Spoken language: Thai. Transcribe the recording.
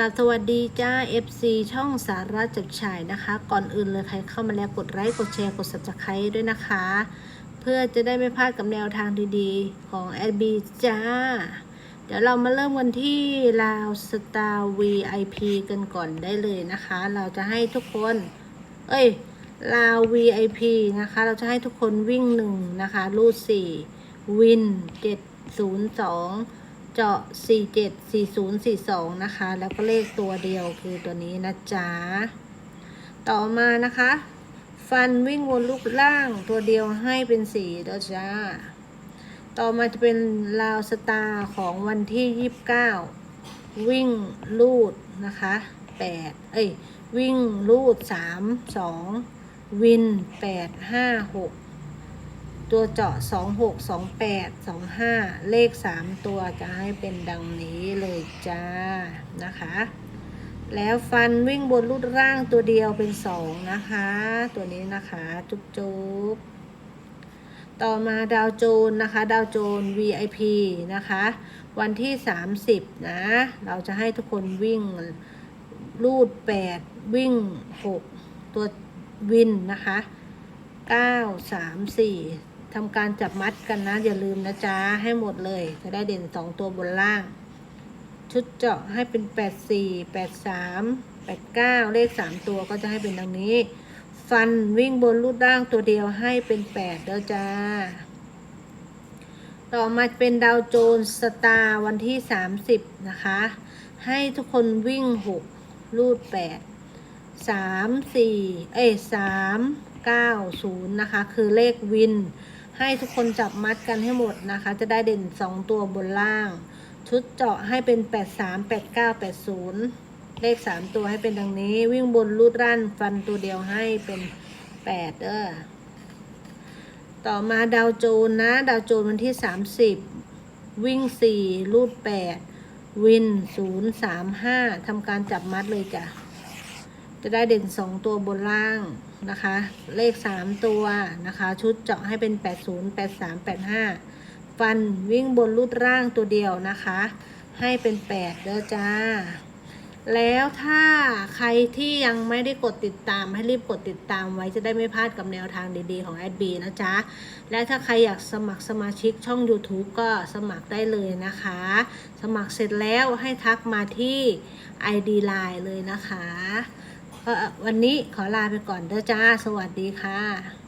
ครับสวัสดีจ้า FC ช่องสาระจับฉ่ายนะคะ ก่อนอื่นเลยใครเข้ามาแล้วกดไลค์กดแชร์กด subscribe ด้วยนะคะ เพื่อจะได้ไม่พลาดกับแนวทางดีๆ ของแอดบีจ้า เดี๋ยวเรามาเริ่มกันที่ลาวสตาร์ VIP กันก่อนได้เลยนะคะ เราจะให้ทุกคน เอ้ยลาว VIP นะคะ เราจะให้ทุกคนวิ่งหนึ่งนะคะ รูดสี่วินเจ็ดศูนย์สอง เจาะสี่เจ็ดสี่ศูนะคะ แล้วก็เลขตัวเดียวคือตัวนี้นะจ๊ะ ต่อมานะคะ ฟันวิ่งวนลูกล่างตัวเดียวให้เป็นสี่แล้วจ้าต่อมาจะเป็นลาวสตาร์ของวันที่ยี่สิบเก้าวิ่งลูดนะคะแปดเอ้ย วิ่งลูดสามสองวินแปดห้าหก ตัวเจาะสองหกสองแปดสองห้าเลขสามตัวจะให้เป็นดังนี้เลยจ้า นะคะ แล้วฟันวิ่งบนลูดร่างตัวเดียวเป็นสองนะคะ ตัวนี้นะคะจุ๊บจุ๊บต่อมาดาวโจนนะคะ ดาวโจน VIP นะคะ วันที่ 30 นะ เราจะให้ทุกคนวิ่งรูด 8 วิ่ง 6 ตัววินนะคะ 9 3 4 ทำการจับมัดกันนะ อย่าลืมนะจ๊ะ ให้หมดเลย จะได้เด่น2ตัวบนล่าง ชุดเจาะให้เป็น8 4 8 3 8 9เลข3ตัวก็จะให้เป็นดังนี้ ฟันวิ่งบนรูดร่างตัวเดียวให้เป็น8แล้วจ้า ต่อมาเป็นดาวโจนสตาร์วันที่30นะคะ ให้ทุกคนวิ่ง6รูด8 3 4เอ้ย3 9 0นะคะ คือเลขวิน ให้ทุกคนจับมัดกันให้หมดนะคะ จะได้เด่น 2 ตัวบนล่าง ชุดเจาะให้เป็น 8 3 8 9 8 0 เลข 3 ตัวให้เป็นดังนี้ วิ่งบนรูดร่นฟันตัวเดียวให้เป็น 8เด้อต่อมาดาวโจนนะ ดาวโจนวันที่ 30 วิ่ง 4 รูด 8 วิน 0 3 5ทำการจับมัดเลยจ้ะ จะได้เด่น 2 ตัวบนล่างนะคะ เลข 3 ตัวนะคะ ชุดเจาะให้เป็น 80 83 85 ฟันวิ่งบนรูดร่างตัวเดียวนะคะ ให้เป็น 8 เด้อจ้า แล้วถ้าใครที่ยังไม่ได้กดติดตามให้รีบกดติดตามไว้จะได้ไม่พลาดกับแนวทางดีๆของแอดบีนะจ๊ะ และถ้าใครอยากสมัครสมาชิกช่อง YouTube ก็สมัครได้เลยนะคะ สมัครเสร็จแล้วให้ทักมาที่ ID Line เลยนะคะ วันนี้ขอลาไปก่อนเด้อจ้า สวัสดีค่ะ